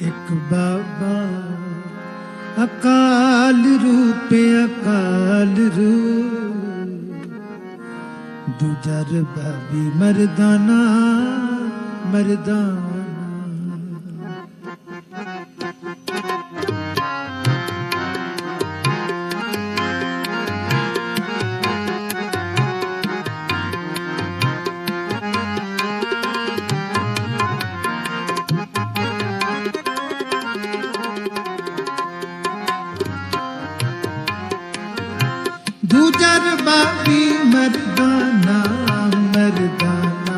ਇੱਕ ਬਾਬਾ ਅਕਾਲ ਰੂਪ ਅਕਾਲ ਰੂਪ। ਦੂਜਾ ਰਬਾਬੀ ਮਰਦਾਨਾ ਮਰਦਾਨਾ। ਦੂਜਾ ਮਰਦਾਨਾ ਮਰਦਾਨਾ।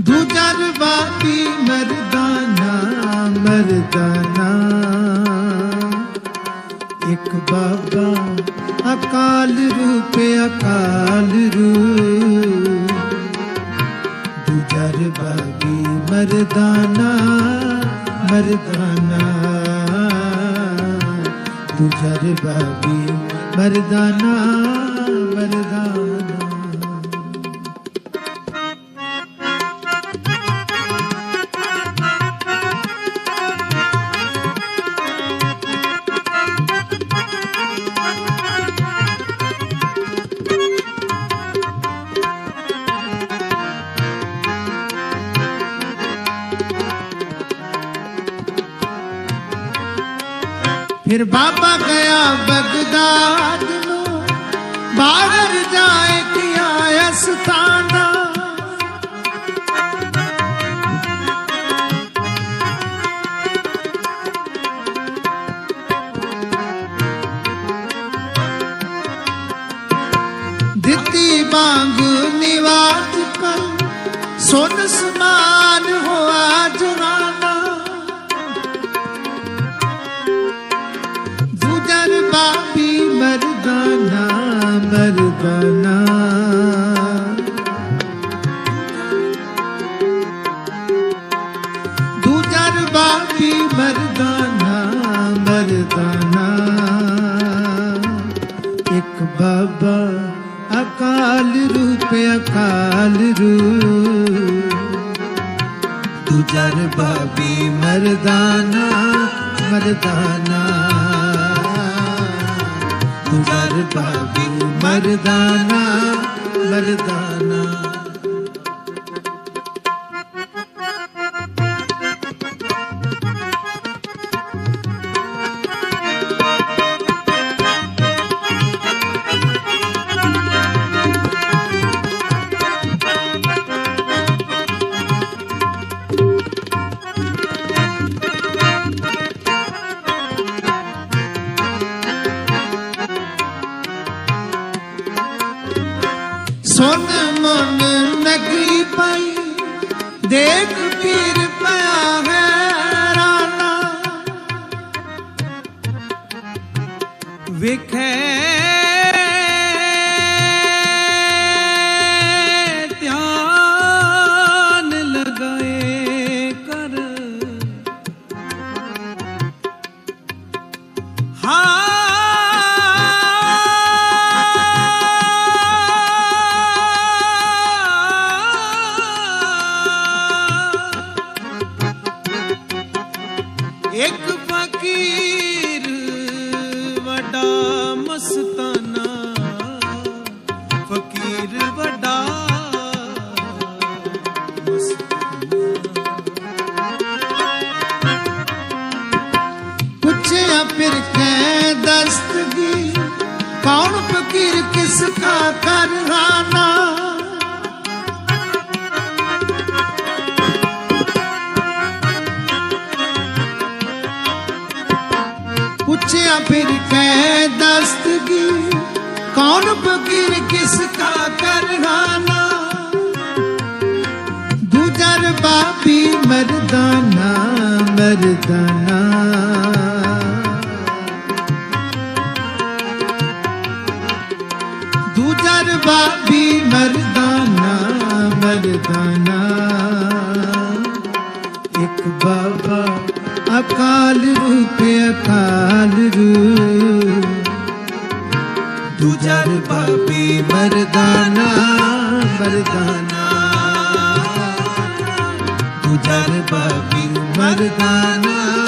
ਦੂਜਾ ਬਾਬੀ ਮਰਦਾਨਾ ਮਰਦਾਨਾ। ਇੱਕ ਬਾਬਾ ਅਕਾਲ ਰੂਪ ਅਕਾਲ ਰੂਪ ਮਰਦਾਨਾ ਮਰਦਾਨਾ ਦੂਜਾ ਰਬਾਬੀ ਮਰਦਾਨਾ ਫਿਰ ਬਾਬਾ ਗਿਆ ਬਗਦਾਦ ਨੂੰ। ਬਾਹਰ ਜਾਏ ਕਿਆ ਅਸਥਾਨਾ। ਦਿੱਤੀ ਬਾਂ ਬਾਬੀ ਮਰਦਾਨਾ ਮਰਦਾਨਾ। ਇੱਕ ਬਾਬਾ ਅਕਾਲ ਰੂਪ ਅਕਾਲ ਰੂਪ। ਦੂਜਰ ਬਾਬੀ ਮਰਦਾਨਾ ਮਰਦਾਨਾ। ਦੂਜਰ ਬਾਬੀ ਮਰਦਾਨਾ ਮਰਦਾਨਾ। ਦੇਖ ਪੀਰ ਪਿਆ ਹੈ ਰਾਨਾ ਵਿਖੇ ਮਸਤਾਨਾ ਫਕੀਰ ਵੱਡਾ। ਪੁੱਛਿਆ ਫਿਰ ਕੈ ਦਸਤਗੀ। ਕੌਣ ਫਕੀਰ ਕਿਸ ਕਾ ਕਰਹਾਨਾ? ਪੁੱਛਿਆ ਫਿਰ ਕੈ? ਦਸਤਗੀ ਕੌਣ ਫਕੀਰ ਕਿਸ ਕਾ ਕਰਹਾਨਾ ਦੂਜਰ ਬਾਬੀ ਮਰਦਾਨਾ ਮਰਦਾਨਾ। ਦੂਜਰ ਬਾਬੀ ਅਕਾਲ ਰੂਪ ਅਕਾਲ ਰੂਪ। ਤੁਜਰ ਬਾਬੀ ਮਰਦਾਨਾ ਮਰਦਾਨਾ ਤੁਜਰ ਬਾਬੀ ਮਰਦਾਨਾ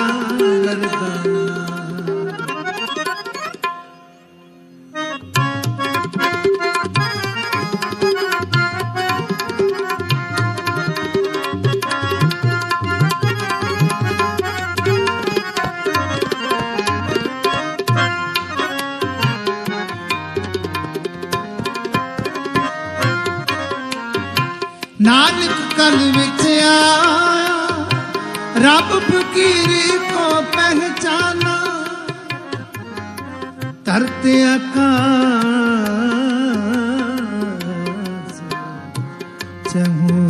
ਨਾਨਕ ਵਿੱਚ ਆਇਆ। ਰੱਬ ਫਕੀਰ ਕੋ ਪਹਿਚਾਨਾ। ਧਰਤੇ ਆਕਾਸ਼ ਚਹੂ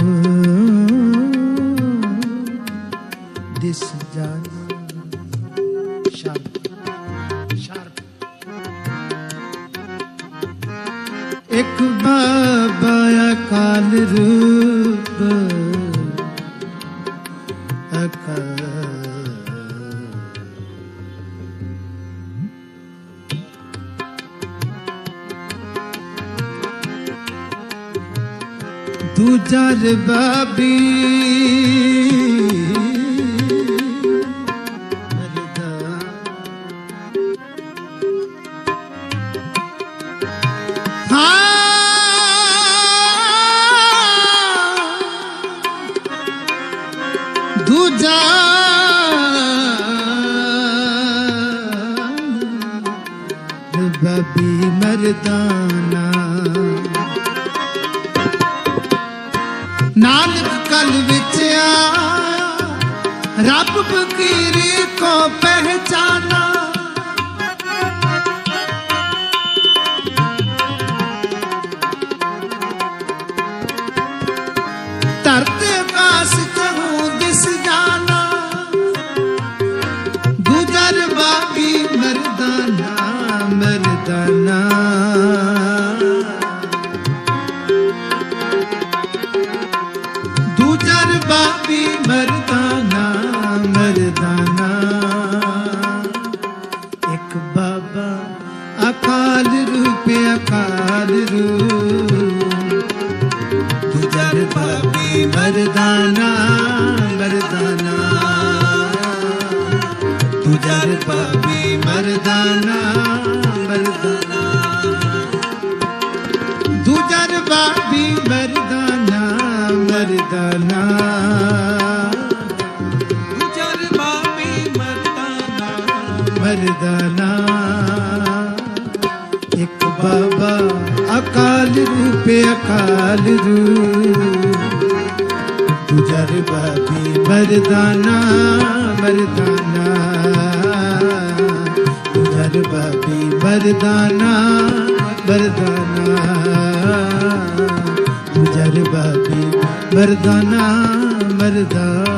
ਦਿਸ ਜਾਨਾ ਸ਼ਰਪ ਸ਼ਰਪ ਇੱਕ ਬਾਬਾ ਕਾਲ ਰੂਪ ਦੂਜਾ ਰਬਾਬੀ ਬੱਬੀ ਮਰਦਾਨਾ। ਨਾਨਕ ਕਲ ਵਿੱਚ ਆਇਆ ਰੱਬ ਫਕੀਰ ਕੋ ਪਹਿਚਾਨਾ। ਰੂਪ ਅਕਾਲ ਰੂਪ। ਗੁਜਰ ਬਾਬੀ ਮਰਦਾਨਾ ਮਰਦਾਨਾ। ਗੁਜਰ ਬਾਬੀ ਮਰਦਾਨਾ ਮਰਦਾਨਾ। ਗੁਜਰ ਬਾਬੀ ਮਰਦਾਨਾ ਮਰਦਾਨਾ। ਗੁਜਰ ਮਰਦਾਨਾ ਮਰਦਾਨਾ। ਬਾਬਾ ਅਕਾਲ ਰੂਪ ਅਕਾਲ ਰੂਪ ਗੁਜਰ ਬਾਬੀ ਮਰਦਾਨਾ ਮਰਦਾਨਾ ਗੁਜਰ ਬਾਬੀ ਮਰਦਾਨਾ ਮਰਦਾਨਾ ਗੁਜਰ ਬਾਬੀ ਮਰਦਾਨਾ ਮਰਦਾਨਾ